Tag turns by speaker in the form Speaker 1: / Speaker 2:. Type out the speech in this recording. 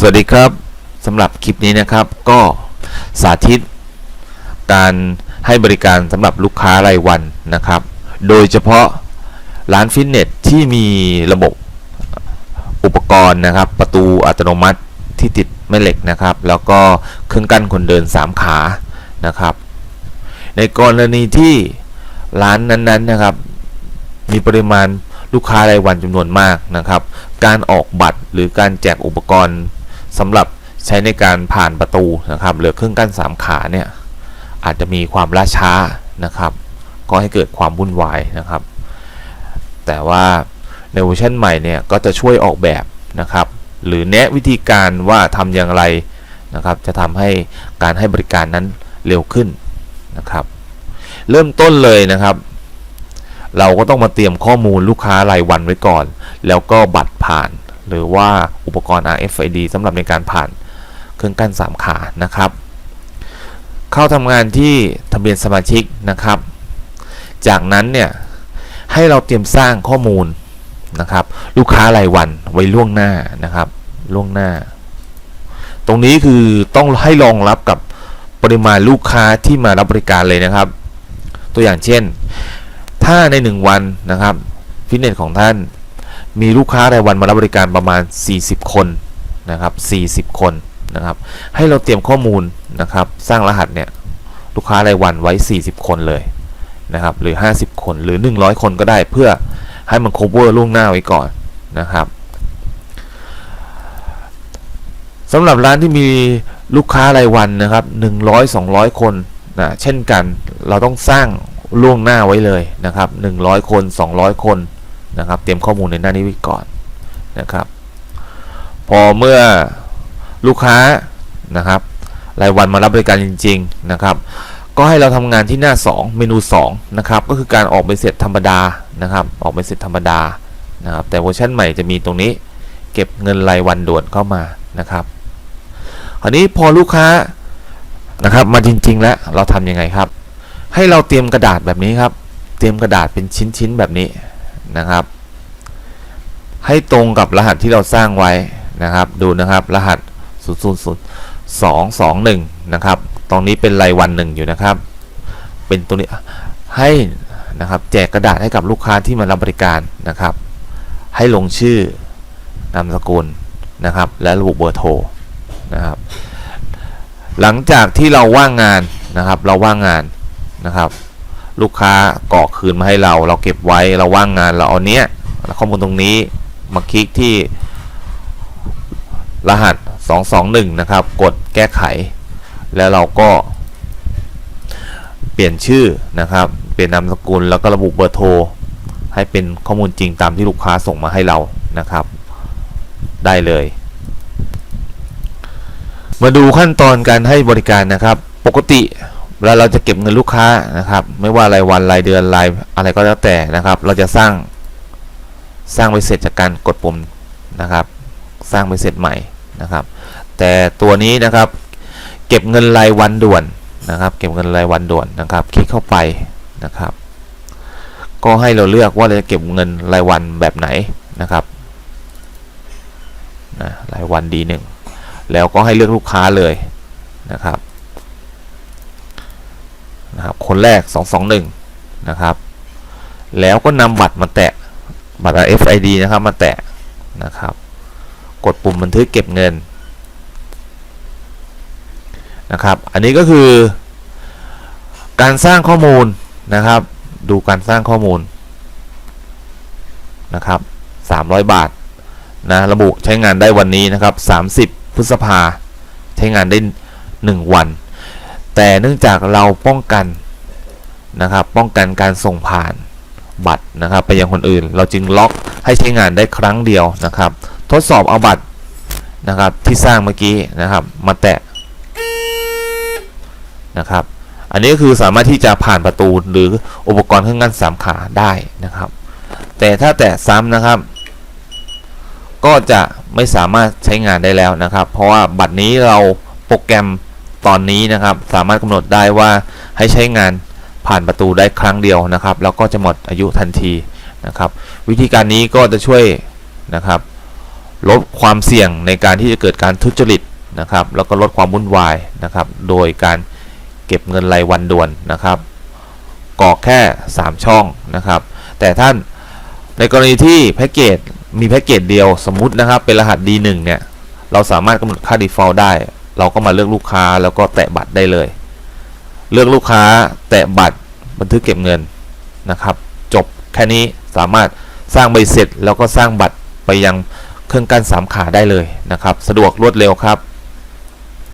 Speaker 1: สวัสดีครับสำหรับคลิปนี้นะครับ ก็สาธิตการให้บริการสำหรับลูกค้ารายวันนะครับ โดยเฉพาะร้านฟิตเนสที่มีระบบอุปกรณ์นะครับ ประตูอัตโนมัติที่ติดแม่เหล็กนะครับ แล้วก็เครื่องกั้นคนเดิน 3 ขานะครับ ในกรณีที่ร้านนั้นๆนะครับ มีปริมาณลูกค้ารายวันจำนวนมากนะครับ การออกบัตรหรือการแจกอุปกรณ์ สำหรับใช้ในการผ่านประตูนะครับหรือเครื่องกั้นสามขาเนี่ยอาจจะมีความล่าช้านะครับ ก็ให้เกิดความวุ่นวายนะครับ แต่ว่าในเวอร์ชันใหม่เนี่ยก็จะช่วยออกแบบนะครับ หรือแนะวิธีการว่าทำอย่างไรนะครับ จะทำให้การให้บริการนั้นเร็วขึ้นนะครับ เริ่มต้นเลยนะครับ เราก็ต้องมาเตรียมข้อมูลลูกค้ารายวันไว้ก่อน แล้วก็บัตรผ่าน หรือว่าอุปกรณ์ RFID สำหรับในการผ่านเครื่องกั้น 3 ขานะครับ เข้าทำงานที่ทะเบียนสมาชิกนะครับ จากนั้นเนี่ยให้เราเตรียมสร้างข้อมูลนะครับ ลูกค้ารายวันไว้ล่วงหน้านะครับล่วงหน้า ตรงนี้คือต้องให้รองรับกับปริมาณลูกค้าที่มารับบริการเลยนะครับ ตัวอย่างเช่น ถ้าใน 1 วันนะครับฟิตเนสของท่าน มีลูกค้ารายวันมารับบริการประมาณ 40 คนนะครับ40 คนนะครับ ให้เราเตรียมข้อมูลนะครับ สร้างรหัสเนี่ยลูกค้ารายวันไว้ 40 คนเลยนะครับ หรือ 50 คนหรือ 100 คนก็ได้เพื่อให้มัน cover ล่วงหน้าไว้ก่อนนะครับสำหรับร้านที่มีลูกค้ารายวันนะครับ 100-200 คนนะเช่นกันเราต้องสร้างล่วงหน้าไว้เลยนะครับ 100 คน 200 คน นะครับ เตรียมข้อมูลในหน้านี้ไว้ก่อนนะครับ พอเมื่อลูกค้านะครับรายวันมารับบริการจริง ๆนะครับ ก็ให้เราทำงานที่หน้า 2 เมนู2นะครับก็คือการออกใบเสร็จธรรมดานะครับ ออกใบเสร็จธรรมดานะครับ แต่เวอร์ชันใหม่จะมีตรงนี้ เก็บเงินรายวันด่วนเข้ามานะครับ คราวนี้พอลูกค้านะครับมาจริง ๆ แล้วเราทำยังไงครับ ให้เราเตรียมกระดาษแบบนี้ครับ เตรียมกระดาษเป็นชิ้นๆแบบนี้ นะครับ ให้ตรงกับรหัสที่เราสร้างไว้นะครับ ดูนะครับรหัส0 0 0 2 2 1นะครับตรงนี้เป็นรายวันหนึ่งอยู่นะครับ เป็นตัวนี้ให้นะครับแจกกระดาษให้กับลูกค้าที่มารับบริการนะครับ ให้ลงชื่อนามสกุลนะครับ และระบุเบอร์โทรนะครับ หลังจากที่เราว่างงานนะครับ เราว่างงานนะครับ ลูกค้ากรอกคืนมาให้เรา เราเก็บไว้เราว่างงานเราเอาเนี้ยข้อมูลตรงนี้มาคลิกที่รหัส 221 นะครับ กดแก้ไข แล้วเราก็ เปลี่ยนชื่อนะครับ เปลี่ยนนามสกุลแล้วก็ระบุเบอร์โทร ให้เป็นข้อมูลจริงตามที่ลูกค้าส่งมาให้เรานะครับ ได้เลย มาดูขั้นตอนการให้บริการนะครับ ปกติ เวลาเราจะเก็บเงินลูกค้านะครับ ไม่ว่ารายวันรายเดือนรายอะไรก็แล้วแต่นะครับ เราจะสร้างสร้างใบเสร็จจากการกดปุ่มนะครับ สร้างใบเสร็จใหม่นะครับ แต่ตัวนี้นะครับเก็บเงินรายวันด่วนนะครับ เก็บเงินรายวันด่วนนะครับ คลิกเข้าไปนะครับ ก็ให้เราเลือกว่าเราจะเก็บเงินรายวันแบบไหนนะครับนะรายวันดีหนึ่งแล้วก็ให้เลือกลูกค้าเลยนะครับ นะครับ คนแรก 221 นะครับ แล้วก็นำบัตรมาแตะ บัตร FID นะครับ มาแตะนะครับ กดปุ่มบันทึกเก็บเงินนะครับ อันนี้ก็คือการสร้างข้อมูลนะครับ ดูการสร้างข้อมูลนะครับ 300 บาทนะระบุใช้งานได้วันนี้นะครับ 30 พฤษภาใช้งานได้ 1 วัน แต่เนื่องจากเราป้องกันนะครับ ป้องกันการส่งผ่านบัตรนะครับ ไปยังคนอื่น เราจึงล็อกให้ใช้งานได้ครั้งเดียวนะครับ ทดสอบเอาบัตรนะครับที่สร้างเมื่อกี้นะครับ มาแตะนะครับ อันนี้ก็คือสามารถที่จะผ่านประตูหรืออุปกรณ์เครื่องกั้นสามขาได้นะครับ แต่ถ้าแตะซ้ำนะครับ ก็จะไม่สามารถใช้งานได้แล้วนะครับ เพราะว่าบัตรนี้เราโปรแกรม ตอนนี้นะครับ สามารถกำหนดได้ว่าให้ใช้งานผ่านประตูได้ครั้งเดียวนะครับ แล้วก็จะหมดอายุทันทีนะครับ วิธีการนี้ก็จะช่วยนะครับลดความเสี่ยงในการที่จะเกิดการทุจริตนะครับ แล้วก็ลดความวุ่นวายนะครับ โดยการเก็บเงินรายวันด่วนนะครับกรอกแค่ 3 ช่องนะครับ แต่ท่านในกรณีที่แพ็กเกจมีแพ็กเกจเดียวสมมุตินะครับ เป็นรหัส D1 เนี่ย เราสามารถกำหนดค่า default ได้ เราก็มาเลือกลูกค้าแล้วก็แตะบัตรได้เลย เลือกลูกค้าแตะบัตรบันทึกเก็บเงินนะครับ จบแค่นี้สามารถสร้างใบเสร็จแล้วก็สร้างบัตรไปยังเครื่องกั้นสามขาได้เลยนะครับ สะดวกรวดเร็วครับ